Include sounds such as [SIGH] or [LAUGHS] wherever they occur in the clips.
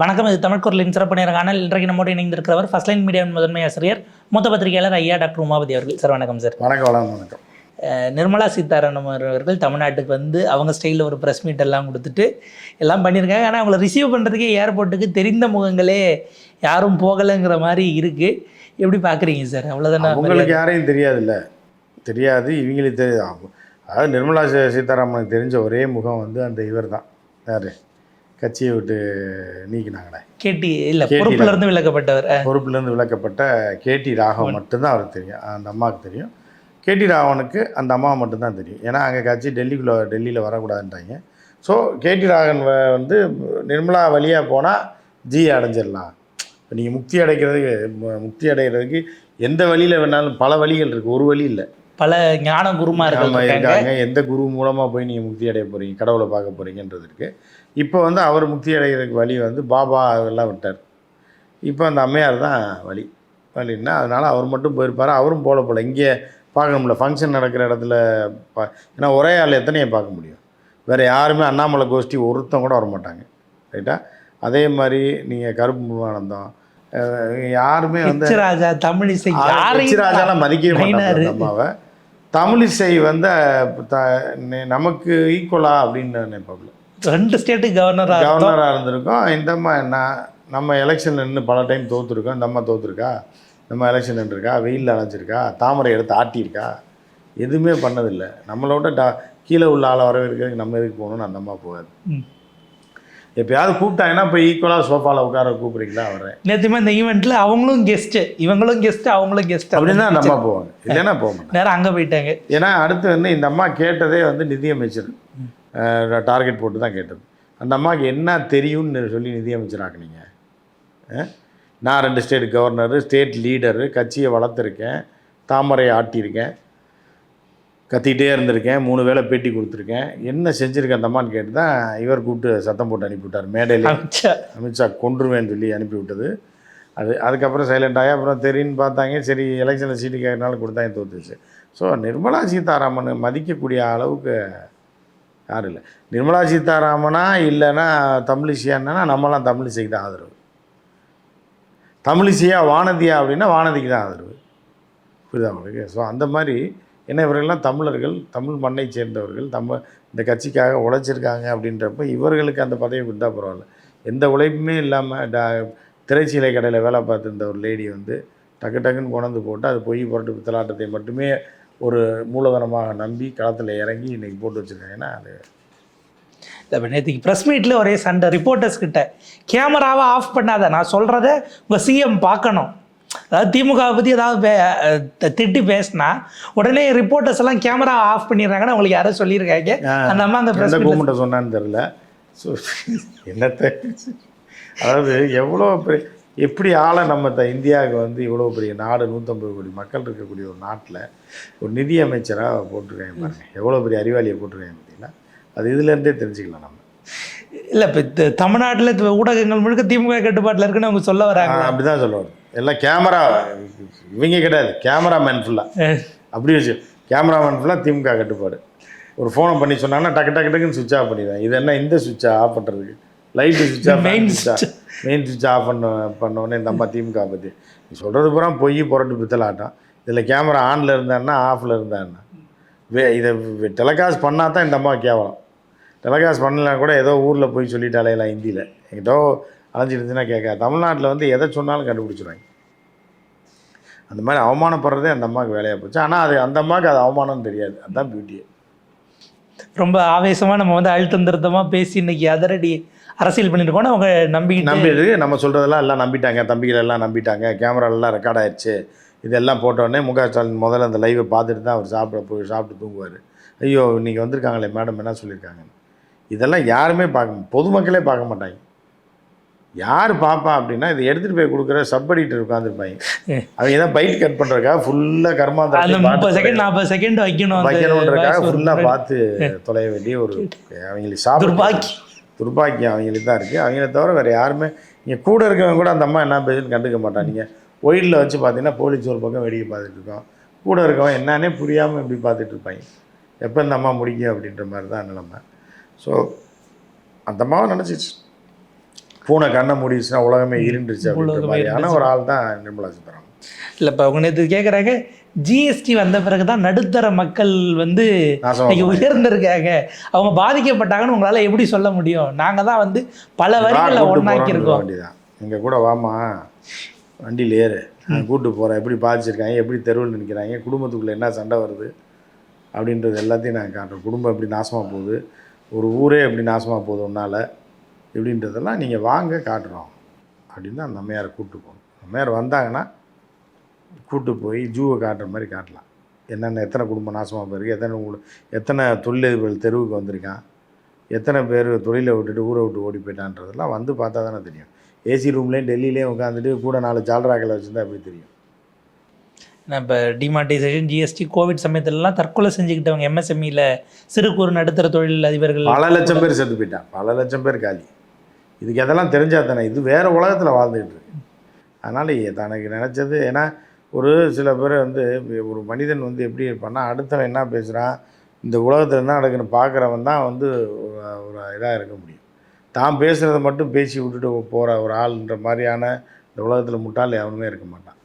வணக்கம் இது தமிழ் குரலின் சிறப்பு நேரங்கானால் இன்றைக்கு நம்மோடு இணைந்திருக்கிறவர் ஃபர்ஸ்ட் லைன் மீடியா முதன்மை ஆசிரியர் மூத்த பத்திரிகையாளர் ஐயா டாக்டர் உமாபதி அவர்கள். சார் வணக்கம் சார். வணக்கம் வணக்கம் நிர்மலா சீதாராமன் அவர்கள் தமிழ்நாட்டுக்கு வந்து அவங்க ஸ்டைலில் ஒரு ப்ரெஸ் மீட் எல்லாம் கொடுத்துட்டு எல்லாம் பண்ணியிருக்காங்க. ஆனால் அவங்கள ரிசீவ் பண்ணுறதுக்கே ஏர்போர்ட்டுக்கு தெரிந்த முகங்களே யாரும் போகலைங்கிற மாதிரி இருக்குது எப்படி பார்க்குறீங்க சார்? அவ்வளோதானே உங்களுக்கு யாரையும் தெரியாதுல்ல. தெரியாது இவங்களுக்கு தெரியாது. அதாவது நிர்மலா சீதாராமனுக்கு தெரிஞ்ச ஒரே முகம் வந்து அந்த இவர் தான் யார்? கட்சியை விட்டு நீக்கினாங்களே. கேட்டி இல்லை கேட்டி பொறுப்புல இருந்து பொறுப்புலேருந்து விலக்கப்பட்ட கேடி ராகவன் மட்டும்தான் அவருக்கு தெரியும். அந்த அம்மாவுக்கு தெரியும். கேடி ராகவனுக்கு அந்த அம்மாவை மட்டும்தான் தெரியும். ஏன்னா அங்கே கட்சி டெல்லிக்குள்ளே டெல்லியில் வரக்கூடாதுன்றாங்க. ஸோ கேடி ராகவன் வந்து நிர்மலா வழியாக போனால் ஜி அடைஞ்சிடலாம். இப்போ நீங்கள் முக்தி அடைக்கிறதுக்கு முக்தி அடைகிறதுக்கு எந்த வழியில் வேணாலும் பல வழிகள் இருக்குது ஒரு வழி இல்லை. பல ஞான இருக்காங்க. இருக்காங்க. எந்த குரு மூலமாக போய் நீங்கள் முக்தி அடைய போகிறீங்க கடவுளை பார்க்க போகிறீங்கன்றது இருக்குது இப்போ வந்து அவர் முக்தி அடைகிறதுக்கு வழி வந்து பாபா அதெல்லாம் விட்டார். இப்போ அந்த அம்மையார் தான் வழி. வழின்னா அதனால் அவர் மட்டும் போயிருப்பார். அவரும் போல போல. இங்கே பார்க்கணும்ல ஃபங்க்ஷன் நடக்கிற இடத்துல பா ஏன்னா ஒரே ஆள் எத்தனையை பார்க்க முடியும்? வேறு யாருமே அண்ணாமலை கோஷ்டி ஒருத்தன் கூட வர மாட்டாங்க ரைட்டா? அதே மாதிரி நீங்கள் கருப்பு முருகானந்தம் யாருமே வந்து ராஜா தமிழிசை ராஜாலாம் மதிக்கவே மாட்டாங்க அம்மாவை. தமிழிசை வந்து த- நமக்கு ஈக்குவலா அப்படின்னு நினைப்பாப்புல ரெண்டு ஸ்டேட்டு கவர்னராக கவர்னராக இருந்திருக்கோம். இந்த அம்மா நான் நம்ம எலெக்ஷன் நின்று பல டைம் தோத்துருக்கோம். இந்த அம்மா தோத்துருக்கா? நம்ம எலெக்ஷன் நின்றுருக்கா? வெயிலில் அலைஞ்சிருக்கா? தாமரை எடுத்து ஆட்டியிருக்கா? எதுவுமே பண்ணதில்லை. நம்மளோட டா கீழே உள்ள ஆளை வரவேற்கிறதுக்கு நம்ம எதுக்கு போகணும்னு அந்த அம்மா போகாது. எப்பயாவது கூப்பிட்டாங்கன்னா இப்போ ஈக்குவலாக சோஃபாவில் உட்கார கூப்பிட்றீங்களா வரேன் நேற்றுமே இந்த ஈவெண்ட்ல அவங்களும் கெஸ்ட் இவங்களும் கெஸ்ட் அவங்களும் கெஸ்ட் அப்படின்னு தான் அந்த அம்மா போவாங்க. இல்லைன்னா போக மாட்டாங்க. நேரம் அங்க போயிட்டாங்க. ஏன்னா அடுத்து வந்து இந்த அம்மா கேட்டதே வந்து நிதியமைச்சர். டார்கெட் போட்டு தான் கேட்டது. அந்த அம்மாவுக்கு என்ன தெரியும்னு சொல்லி நிதியமைச்சர் ஆக்குனீங்க அஹ்? நான் ரெண்டு ஸ்டேட் கவர்னரு ஸ்டேட் லீடரு கட்சியை வளர்த்துருக்கேன் தாமரை ஆட்டியிருக்கேன் கத்திக்கிட்டே இருந்திருக்கேன் மூணு வேளை பேட்டி கொடுத்துருக்கேன். என்ன செஞ்சுருக்கேன் அந்த அம்மான்னு கேட்டு தான் இவர் கூப்பிட்டு சத்தம் போட்டு அனுப்பிவிட்டார். மேடையில் அமித்ஷா. அமித்ஷா கொன்றுவேன்னு சொல்லி அனுப்பி விட்டது அது அதுக்கப்புறம் சைலண்ட் ஆகி அப்புறம் தெரியுன்னு பார்த்தாங்க. சரி எலெக்ஷனில் சீட்டு கேட்கறனால கொடுத்தாங்க தோத்துச்சு. ஸோ நிர்மலா சீதாராமன் மதிக்கக்கூடிய அளவுக்கு யாரும் இல்லை. நிர்மலா சீதாராமனா இல்லைன்னா தமிழிசையானா நம்மலாம் தமிழிசைக்கு தான் ஆதரவு. தமிழிசையா வானதியா அப்படின்னா வானதிக்கு தான் ஆதரவு. புரியுதா உங்களுக்கு? ஸோ அந்த மாதிரி என்ன இவர்கள்லாம் தமிழர்கள் தமிழ் மண்ணை சேர்ந்தவர்கள் தமிழ் இந்த கட்சிக்காக உழைச்சிருக்காங்க அப்படின்றப்ப இவர்களுக்கு அந்த பதவி கொடுத்தா பரவாயில்ல. எந்த உழைப்புமே இல்லாமல் டா திரைச்சீலை கடையில் வேலை பார்த்துருந்த ஒரு லேடி வந்து டக்கு டக்குன்னு கொண்டு போட்டு அது பொய் புரட்டு பித்தலாட்டத்தை மட்டுமே ஒரு மூலதனமாக நம்பி களத்தில் இறங்கி இன்றைக்கி போட்டு வச்சுருக்காங்கன்னா அது இப்போ நேற்றுக்கு ப்ரெஸ் மீட்டில் ஒரே சண்டை. ரிப்போர்ட்டர்ஸ் கிட்ட கேமராவை ஆஃப் பண்ணாத. நான் சொல்கிறத உங்கள் சிஎம் பார்க்கணும். அதாவது திமுகவை பற்றி ஏதாவது பே திட்டி பேசினா உடனே ரிப்போர்ட்டர்ஸ் எல்லாம் கேமரா ஆஃப் பண்ணிடுறாங்கன்னு உங்களுக்கு யாரோ சொல்லியிருக்காங்க. அந்த அம்மா அந்த ப்ரெஸ் கூமுட்ட சொன்னான்னு தெரில ஸோ என்னத்தை அதாவது எவ்வளோ பெரிய எப்படி ஆளை நம்ம த இந்தியாவுக்கு வந்து இவ்வளோ பெரிய நாடு நூற்றம்பது கோடி மக்கள் இருக்கக்கூடிய ஒரு நாட்டில் ஒரு நிதி அமைச்சராக போட்டிருக்காங்க பாருங்க. எவ்வளோ பெரிய அறிவாளியை போட்டிருக்காங்க பார்த்தீங்களா? அது இதுலேருந்தே தெரிஞ்சுக்கலாம் நம்ம. இல்லை இப்போ தமிழ்நாட்டில் இப்ப ஊடகங்கள் முழுக்க திமுக கட்டுப்பாட்டில் இருக்குன்னு அவங்க சொல்ல வராங்க அப்படி தான் சொல்லுவாங்க எல்லாம் கேமரா இவங்க கிடையாது. கேமராமேன் ஃபுல்லாக அப்படி வச்சு கேமராமேன் ஃபுல்லாக திமுக கட்டுப்பாடு. ஒரு ஃபோனை பண்ணி சொன்னாங்கன்னா டக்கு டக்கு டக்குன்னு சுவிட்ச் ஆஃப் பண்ணிடுவேன் இது என்ன இந்த சுவிட்சை ஆஃப் பண்ணுறதுக்கு லைட்டு சுவிட்ச் ஆஃப் மெயின் சுவிட்ச் மெயின் சுவிட்ச் ஆஃப் பண்ண பண்ண உடனே இந்த அம்மா திமுக பற்றி நீ சொல்கிறது பூரா பொய் புரட்டு பித்தலாட்டம். இதில் கேமரா ஆனில் இருந்தான்னா ஆஃபில் இருந்தான்னா. வே இதை டெலகாஸ்ட் பண்ணால் தான் இந்த அம்மா கேவலம். டெலகாஸ்ட் பண்ணலாம் கூட ஏதோ ஊரில் போய் சொல்லிட்டு அலையலாம் ஹிந்தியில். எங்கிட்டோ அலைஞ்சிட்டு இருந்துச்சுன்னா கேட்க. தமிழ்நாட்டில் வந்து எதை சொன்னாலும் கண்டுபிடிச்சிருவாங்க. அந்த மாதிரி அவமானப்படுறதே அந்த அம்மாவுக்கு வேலையாக போச்சு. ஆனால் அது அந்த அம்மாவுக்கு அது அவமானம் தெரியாது. அதுதான் பியூட்டியே ரொம்ப ஆவேசமாக நம்ம வந்து அழுத்தம் திருத்தமாக பேசி இன்னைக்கு அதரடி அரசியல் பண்ணியிருக்கோம்னு அவங்க நம்பி நம்பிட்டு நம்ம சொல்கிறதெல்லாம் எல்லாம் நம்பிட்டாங்க. தம்பிகள் எல்லாம் நம்பிட்டாங்க. கேமராலெலாம் ரெக்கார்ட் ஆயிடுச்சு. இதெல்லாம் போட்டோடனே முக ஸ்டாலின் முதல்ல அந்த லைவை பார்த்துட்டு தான் அவர் சாப்பிட போய் சாப்பிட்டு தூங்குவார். ஐயோ இன்றைக்கி வந்திருக்காங்களே மேடம் என்ன சொல்லியிருக்காங்க இதெல்லாம் யாருமே பார்க்க பொதுமக்களே பார்க்க மாட்டாங்க. யார் பாப்பா அப்படின்னா இதை எடுத்துகிட்டு போய் கொடுக்குற சப் எடிட்டர் உட்காந்துருப்பாங்க அவங்க தான் பைட் கட் பண்ணுறதுக்காக ஃபுல்லாக அந்த கர்மாந்தாட்டி முப்பது செகண்ட் நாற்பது செகண்ட் வைக்கணும் அந்த ஃபுல்லாக முறை. பார்த்து தொலைய வேண்டிய ஒரு அவங்களுக்கு சாப்பிட துர்பாக்கி. துர்பாக்கியம் அவங்களுக்கு தான் இருக்குது அவங்கள தவிர வேறு யாருமே இங்கே கூட இருக்கவங்க கூட அந்த அம்மா என்ன பேசுன்னு கண்டுக்க மாட்டான் நீங்கள் ஒயிலில் வச்சு பார்த்தீங்கன்னா போலீஸ் ஒரு பக்கம் வேடிக்கை பார்த்துட்டு இருக்கோம். கூட இருக்கவன் என்னன்னே புரியாமல் இப்படி பார்த்துட்டு இருப்பாங்க. எப்போ இந்த அம்மா முடிக்கும் அப்படின்ற மாதிரி தான் நிலைமை ஸோ அந்த அம்மாவை நினச்சிச்சு. பூனை கண்ணை மூடிடுச்சுன்னா உலகமே இருண்டுருச்சு அப்படின்ற மாதிரியான ஒரு ஆள் தான் நிர்மலா சீதாராமன். இல்லை இப்போ அவங்க நேற்று கேட்குறாங்க ஜிஎஸ்டி வந்த பிறகு தான் நடுத்தர மக்கள் வந்து இன்னைக்கு உயர்ந்திருக்காங்க. அவங்க பாதிக்கப்பட்டாங்கன்னு உங்களால் எப்படி சொல்ல முடியும்? நாங்கள் தான் வந்து பல வரிகளை ஒன்றாக்கியிருக்கோம் வேண்டியதான் எங்கள் கூட வாமா வண்டியில் ஏறு. நான் கூட்டு போகிறேன் எப்படி பாதிச்சிருக்காங்க? எப்படி தெருவில் நிற்கிறாங்க குடும்பத்துக்குள்ளே என்ன சண்டை வருது? அப்படின்றது எல்லாத்தையும் நான் காட்டுறேன். குடும்பம் எப்படி நாசமாக போகுது? ஒரு ஊரே எப்படி நாசமாக போகுது உன்னால்? இப்படின்றதெல்லாம் நீங்கள் வாங்க காட்டுறோம். அப்படின்னு அந்த அம்மையாரை கூப்பிட்டு போகணும் அம்மையார் வந்தாங்கன்னா கூட்டு போய் ஜூவை காட்டுற மாதிரி காட்டலாம். என்னென்ன எத்தனை குடும்பம் நாசமாக போயிருக்கு எத்தனை எத்தனை தொழிலதிபர்கள் தெருவுக்கு வந்திருக்கான் எத்தனை பேர் தொழிலை விட்டுட்டு ஊரை விட்டு ஓடி போயிட்டான்றதெல்லாம் வந்து பார்த்தா தானே தெரியும். ஏசி ரூம்லேயும் டெல்லியிலேயும் உட்காந்துட்டு கூட நாலு ஜால்ராக்களை வச்சுருந்தா எப்படி தெரியும்? நான் இப்போ டிமார்டைசேஷன் ஜிஎஸ்டி கோவிட் சமயத்துலலாம் தற்கொலை செஞ்சுக்கிட்டவங்க எம்எஸ்எம்இல சிறு குறு நடுத்தர தொழில் அதிபர்கள் பல லட்சம் பேர் செத்து போயிட்டான். பல லட்சம் பேர் காலி. இதுக்கு எதெல்லாம் தெரிஞ்சா தானே? இது வேறு உலகத்தில் வாழ்ந்துகிட்டு இருக்கு. அதனால் தனக்கு நினச்சது ஏன்னா ஒரு சில பேர் வந்து ஒரு மனிதன் வந்து எப்படி இருப்பான்னா அடுத்தவன் என்ன பேசுகிறான் இந்த உலகத்தில் என்ன நடக்குன்னு பார்க்குறவன் தான் வந்து ஒரு ஒரு இதாக இருக்க முடியும். தான் பேசுகிறத மட்டும் பேசி விட்டுட்டு போகிற ஒரு ஆள்ன்ற மாதிரியான இந்த உலகத்தில் முட்டாள் எவனுமே இருக்க மாட்டான்.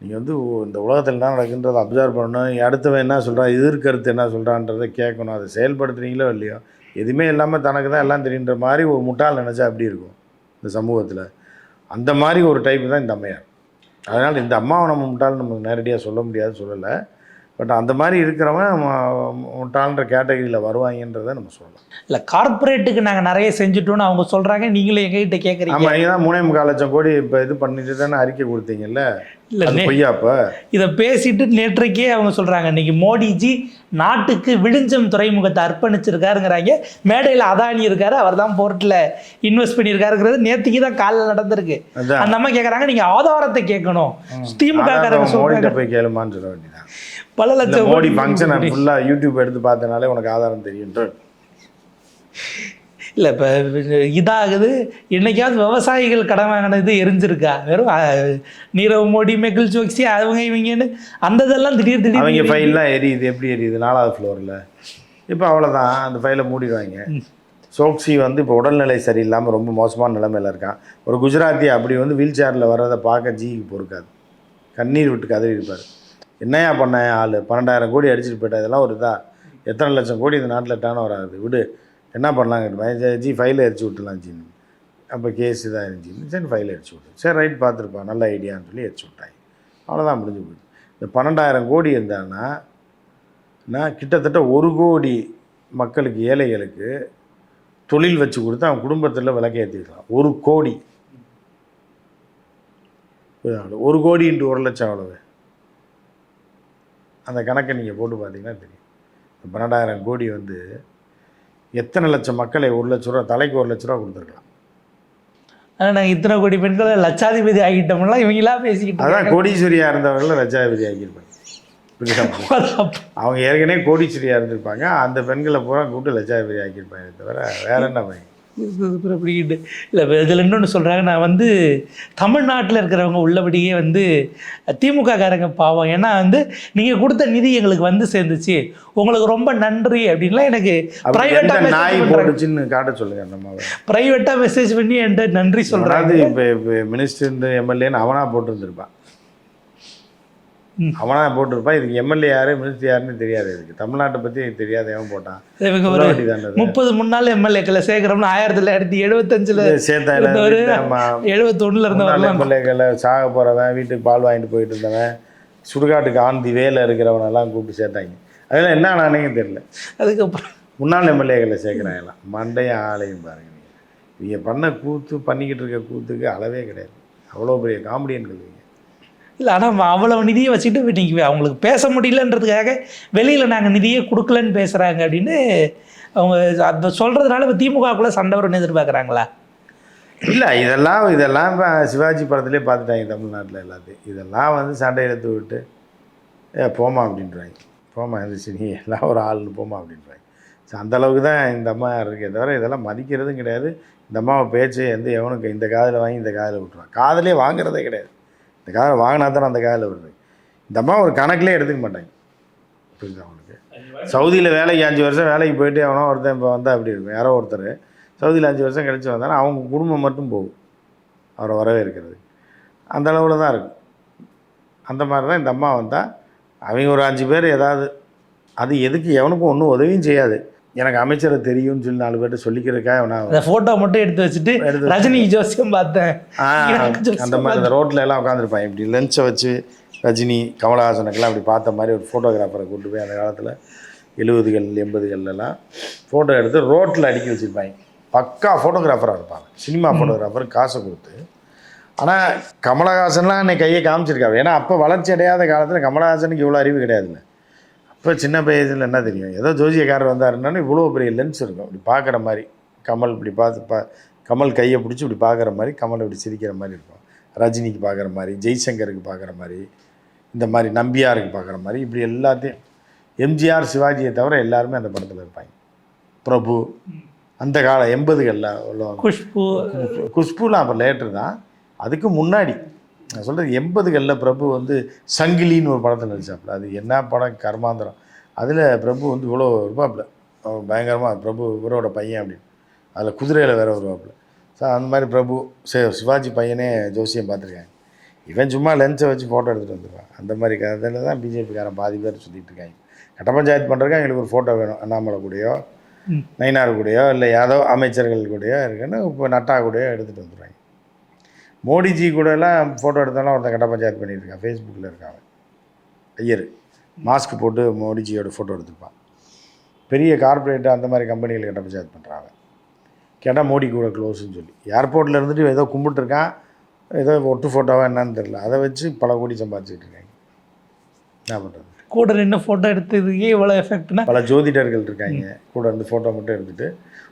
நீங்கள் வந்து இந்த உலகத்தில் என்ன நடக்குன்றதை அப்சர்வ் பண்ணணும். அடுத்தவன் என்ன சொல்கிறான் எதிர்கருத்து என்ன சொல்கிறான்றதை கேட்கணும். அதை செயல்படுத்துகிறீங்களோ இல்லையோ எதுவுமே இல்லாமல் தனக்கு தான் எல்லாம் தெரியுன்ற மாதிரி ஒரு முட்டாள் நினச்சா அப்படி இருக்கும்? இந்த சமூகத்தில். அந்த மாதிரி ஒரு டைப் தான் இந்த அம்மையார். அதனால் இந்த அம்மாவை நம்ம முட்டாள் நம்ம நேரடியாக சொல்ல முடியாது சொல்லலை. பட் அந்த மாதிரி இருக்கிறவன் முட்டாள்ன்ற கேட்டகரியில் வருவாங்கன்றதை நம்ம சொல்லலாம். இல்லை கார்ப்பரேட்டுக்கு நாங்கள் நிறைய செஞ்சுட்டோம்னு அவங்க சொல்கிறாங்க நீங்களும் எங்ககிட்ட கேட்குறீங்க ஆமாம் நீங்கள் மூணே முக்கால் லட்சம் கோடி இப்போ இது பண்ணிட்டு தானே அறிக்கை கொடுத்தீங்கல்ல? இல்லை பொய்யா இப்போ இதை பேசிட்டு நேற்றைக்கே அவங்க சொல்கிறாங்க இன்னைக்கு மோடிஜி நாட்டுக்கு விழிஞ்சம் துறைமுகத்தை அர்ப்பணிச்சிருக்காருங்கிறாங்க. மேடையில் அதானி இருக்காரு அவர் தான் போர்ட்டில் இன்வெஸ்ட் பண்ணியிருக்காருங்கிறது நேற்றுக்கு தான் காலைல நடந்திருக்கு. அந்த அம்மா கேட்குறாங்க நீங்கள் ஆதாரத்தை கேட்கணும். திமுக போய் கேளுமான்னு சொல்ல வேண்டியதான் பல லட்சம் மோடி ஃபங்க்ஷனை ஃபுல்லாக யூடியூப் எடுத்து பார்த்தனாலே உனக்கு ஆதாரம் தெரியுன்ற இல்லை இப்போ இதாகுது. என்னைக்காவது விவசாயிகள் கடன் வாங்கினது எரிஞ்சிருக்கா? வெறும் நீரவ் மோடி மெகுல் சோக்சி அவங்க இவங்கன்னு அந்த இதெல்லாம் திடீர் அவங்க திடீர் ஃபைல்லாம் எரியுது. எப்படி எரியுது? நாலாவது ஃப்ளோரில் இப்போ அவ்வளோதான் அந்த ஃபைலை மூடிடுவாங்க. சோக்சி வந்து இப்போ உடல்நிலை சரியில்லாமல் ரொம்ப மோசமான நிலைமையில் இருக்கான். ஒரு குஜராத்தி அப்படி வந்து வீல் சேரில் வர்றதை பார்க்க ஜிக்கு பொறுக்காது. கண்ணீர் விட்டு கதறி இருப்பார் என்னையா பண்ண ஆள்? பன்னெண்டாயிரம் கோடி அடிச்சுட்டு போயிட்டா இதெல்லாம் ஒரு இதா? எத்தனை லட்சம் கோடி இந்த நாட்டில் டேர்ன் ஓவர் ஆகுது? விடு. என்ன பண்ணலாங்க ஜி ஃபைல் அடிச்சு விட்டுலாம் ஜின்னு அப்போ கேஸ் இதாக இருந்துச்சு சரி ஃபைல் அடிச்சு விட்டு சரி ரைட் பார்த்துருப்பா. நல்ல ஐடியான்னு சொல்லி அடிச்சு விட்டாங்க. அவ்வளோதான் முடிஞ்சு போயிடுச்சு இந்த பன்னெண்டாயிரம் கோடி இருந்தாங்கன்னா நான் கிட்டத்தட்ட ஒரு கோடி மக்களுக்கு ஏழைகளுக்கு தொழில் வச்சு கொடுத்து அவன் குடும்பத்தில் விளக்கேற்றிக்கலாம் ஒரு கோடி. ஒரு கோடி இன்ட்டு ஒரு லட்சம் அவ்வளவு. அந்த கணக்கை நீங்கள் போட்டு பார்த்தீங்கன்னா தெரியும். பன்னெண்டாயிரம் கோடி வந்து எத்தனை லட்சம் மக்களை ஒரு லட்ச ரூபா தலைக்கு ஒரு லட்ச ரூபா கொடுத்துருக்கலாம். ஆனால் நாங்கள் இத்தனை கோடி பெண்களை லட்சாதிபதி ஆகிட்டோம்லாம் இவங்களா பேசிக்கிட்டு அதான் கோடீஸ்வரியாக இருந்தவர்களை லட்சாதிபதி இருக்காங்க. அவங்க ஏற்கனவே கோடீஸ்வரியாக இருந்திருப்பாங்க. அந்த பெண்களை பூரா கூப்பிட்டு லட்சாதிபதி ஆக்கியிருப்பாங்க தவிர வேற என்ன பையன்? அப்படின்ட்டு இல்லை இதில் இன்னொன்று சொல்கிறாங்க நான் வந்து தமிழ்நாட்டில் இருக்கிறவங்க உள்ளபடியே வந்து திமுக காரங்க பாவம். ஏன்னா வந்து நீங்கள் கொடுத்த நிதி எங்களுக்கு வந்து சேர்ந்துச்சு. உங்களுக்கு ரொம்ப நன்றி அப்படின்லாம் எனக்கு ப்ரைவேட்டாக நாய் போட்டுச்சுன்னு காட்ட சொல்லுங்க அந்த மாதிரி ப்ரைவேட்டாக மெசேஜ் பண்ணி என்கிட்ட நன்றி சொல்கிறாங்க இப்போ இப்போ மினிஸ்டர் எம்எல்ஏன்னு அவனா போட்டிருந்திருப்பான். அவனா போட்டிருப்பான் இதுக்கு எம்எல்ஏ யாரு மினிஸ்டர் யாருன்னு தெரியாது. இதுக்கு தமிழ்நாட்டை பற்றி தெரியாத. எவன் போட்டான்? இவங்க ஒரு. முப்பது முன்னாள் எம்எல்ஏக்களை சேர்க்குறோம்னு ஆயிரத்தி தொள்ளாயிரத்தி எழுபத்தஞ்சில் நம்ம எழுபத்தொன்னில் இருந்தவரெல்லாம் எம்எல்ஏக்களை சாக போகிறவன் வீட்டுக்கு பால் வாங்கிட்டு போயிட்டு இருந்தவன் சுடுகாட்டுக்கு ஆந்தி வேலை இருக்கிறவனெல்லாம் கூப்பிட்டு சேர்த்தாங்க. அதெல்லாம் என்ன ஆனானே தெரியல. அதுக்கப்புறம் முன்னாள் எம்எல்ஏக்களை சேர்க்குறாங்களாம் மண்டையும் ஆளையும் பாருங்க. நீங்கள் இவங்க பண்ண கூத்து பண்ணிக்கிட்டு இருக்க கூத்துக்கு அளவே கிடையாது. அவ்வளோ பெரிய காமெடியன்கள் இவங்க. இல்லை ஆனால் அவ்வளவு நிதியை வச்சுட்டு இன்னைக்கு அவங்களுக்கு பேச முடியலன்றதுக்காக வெளியில் நாங்கள் நிதியே கொடுக்கலன்னு பேசுகிறாங்க அப்படின்னு அவங்க அதை சொல்கிறதுனால இப்போ திமுகக்குள்ளே சண்டை வரும்னு எதிர்பார்க்குறாங்களா? இல்லை இதெல்லாம் இதெல்லாம் இப்போ சிவாஜி படத்துலேயே பார்த்துட்டாங்க தமிழ்நாட்டில் எல்லாத்தையும். இதெல்லாம் வந்து சண்டை எடுத்து விட்டு ஏ போமா அப்படின்றாங்க. போமா இருந்துச்சு நீ எல்லாம் ஒரு ஆள்னு போமா அப்படின்றாங்க. ஸோ அந்தளவுக்கு தான் இந்த அம்மா இருக்கே தவிர இதெல்லாம் மதிக்கிறதும் கிடையாது. இந்த அம்மாவை பேச்சு எந்த எவனுக்கு இந்த காதில் வாங்கி இந்த காதில் விட்டுருவான். காதலே வாங்குறதே கிடையாது. இந்த காதில் வாங்கினா தானே அந்த காரில் வருது. இந்த அம்மா ஒரு கணக்கிலே எடுத்துக்க மாட்டாங்க. புரியுது அவனுக்கு சவுதியில் வேலைக்கு அஞ்சு வருஷம் வேலைக்கு போயிட்டு எவனோ ஒருத்தன் இப்போ வந்தால் அப்படி இருக்கும்? யாரோ ஒருத்தர். சவுதியில் அஞ்சு வருஷம் கழிச்சு வந்தாலும் அவங்க குடும்பம் மட்டும் போகும். அவரை வரவேற்கிறது. அந்த அளவில் தான் இருக்கும். அந்த மாதிரி தான் இந்த அம்மா வந்தால் அவங்க ஒரு அஞ்சு பேர் ஏதாவது அது எதுக்கு எவனுக்கும் ஒன்றும் உதவியும் செய்யாது. எனக்கு அமைச்சரை தெரியும்னு சொல்லி நாலு பேர்ட்ட சொல்லிக்கிறதுக்காக நான் அந்த போட்டோ மட்டும் எடுத்து வச்சுட்டு ரஜினி ஜோசியம் பார்த்தேன். [LAUGHS] அந்த மாதிரி இந்த ரோட்டில் எல்லாம் உட்காந்துருப்பாங்க இப்படி லென்ஸை வச்சு ரஜினி கமலஹாசனுக்கெல்லாம் அப்படி பார்த்த மாதிரி ஒரு ஃபோட்டோகிராஃபரை கூட்டு போய் அந்த காலத்தில் எழுபதுகள் எண்பதுகள்லாம் ஃபோட்டோ எடுத்து ரோட்டில் அடுக்கி வச்சுருப்பாங்க. பக்கா ஃபோட்டோகிராஃபராக இருப்பாங்க. சினிமா ஃபோட்டோகிராஃபர் காசை கொடுத்து. ஆனால் கமலஹாசன்லாம் அன்னைக்கு கையை காமிச்சிருக்காரு. ஏன்னா அப்போ வளர்ச்சி அடையாத காலத்தில் கமலஹாசனுக்கு இவ்வளோ அறிவு கிடையாதுல்ல. அப்போ சின்ன வயசில் என்ன தெரியும்? ஏதோ ஜோசியக்காரர் வந்தாருன்னாலும் இவ்வளோ பெரிய லென்ஸ் இருக்கும். இப்படி பார்க்குற மாதிரி கமல் இப்படி பார்த்து பா கமல் கையை பிடிச்சி இப்படி பார்க்குற மாதிரி கமல் இப்படி சிரிக்கிற மாதிரி இருக்கும். ரஜினிக்கு பார்க்குற மாதிரி ஜெய்சங்கருக்கு பார்க்குற மாதிரி இந்த மாதிரி நம்பியாருக்கு பார்க்குற மாதிரி இப்படி எல்லாத்தையும் எம்ஜிஆர் சிவாஜியை தவிர எல்லாருமே அந்த படத்தில் இருப்பாங்க. பிரபு அந்த கால எண்பதுகளில் உள்ளவங்க குஷ்பு. குஷ்புலாம் அப்போ லேட்டர் தான். அதுக்கு முன்னாடி நான் சொல்கிறது எண்பதுகளில் பிரபு வந்து சங்கிலின்னு ஒரு படத்தில் நடிச்சாப்புல. அது என்ன படம்? கர்மாந்திரம். அதில் பிரபு வந்து இவ்வளோ இருப்பாப்புல. பயங்கரமாக பிரபு இவரோட பையன் அப்படின்னு. அதில் குதிரையில் வேற வருவாப்புல. ஸோ அந்த மாதிரி பிரபு சி- சிவாஜி பையனே ஜோசியம் பார்த்துருக்காங்க. இவன் சும்மா லென்ஸை வச்சு ஃபோட்டோ எடுத்துகிட்டு வந்துருவான். அந்த மாதிரி கதையில் தான் பிஜேபிக்காரன் பாதி பேர் சுற்றிட்டு இருக்காங்க. கட்ட பஞ்சாயத்து பண்ணுறதுக்கு எங்களுக்கு ஒரு ஃபோட்டோ வேணும். அண்ணாமலை கூடயோ. நயினார் கூடயோ இல்லை யாதோ அமைச்சர்கள் கூடயோ இருக்குன்னு இப்போ நட்டா கூடயோ எடுத்துகிட்டு வந்துடுவாங்க மோடிஜி கூடலாம் ஃபோட்டோ எடுத்தாலும் ஒருத்தன் கட்ட பஞ்சாயத்து பண்ணிட்டு இருக்கான். ஃபேஸ்புக்கில் இருக்காங்க ஐயர். மாஸ்க் போட்டு மோடிஜியோட ஃபோட்டோ எடுத்துப்பான். பெரிய கார்ப்பரேட் அந்த மாதிரி கம்பெனிகள் கட்ட பஞ்சாயத்து பண்ணுறாங்க கேட்டால் மோடி கூட க்ளோஸ்ன்னு சொல்லி. ஏர்போர்ட்டில் இருந்துட்டு ஏதோ கும்பிட்டுருக்கான். ஏதோ ஒட்டு ஃபோட்டோவா என்னன்னு தெரில அதை வச்சு பல கோடி சம்பாதிச்சுட்டு இருக்காங்க. என்ன பண்ணுறது கூட நின்று போட்டோ எடுத்ததுக்கே இவ்வளோ எஃபெக்ட்னா பல ஜோதிடர்கள் இருக்காங்க. கூட இருந்து ஃபோட்டோ மட்டும் எடுத்துட்டு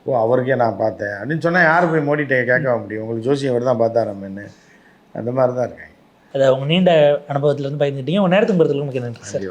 ஓ அவருக்கே நான் பார்த்தேன். அப்படின்னு சொன்னால் யார் போய் மோடிட்ட கேட்க முடியும்? உங்களுக்கு ஜோசியம் அவர் தான் பார்த்தாரம்மன்னு அந்த மாதிரி தான் இருக்காங்க. அது அவங்க நீண்ட அனுபவத்துல இருந்து பயந்துட்டீங்க உங்க நேரத்துக்கு பொறுத்தவரைக்கும் மிக்க நன்றி சார்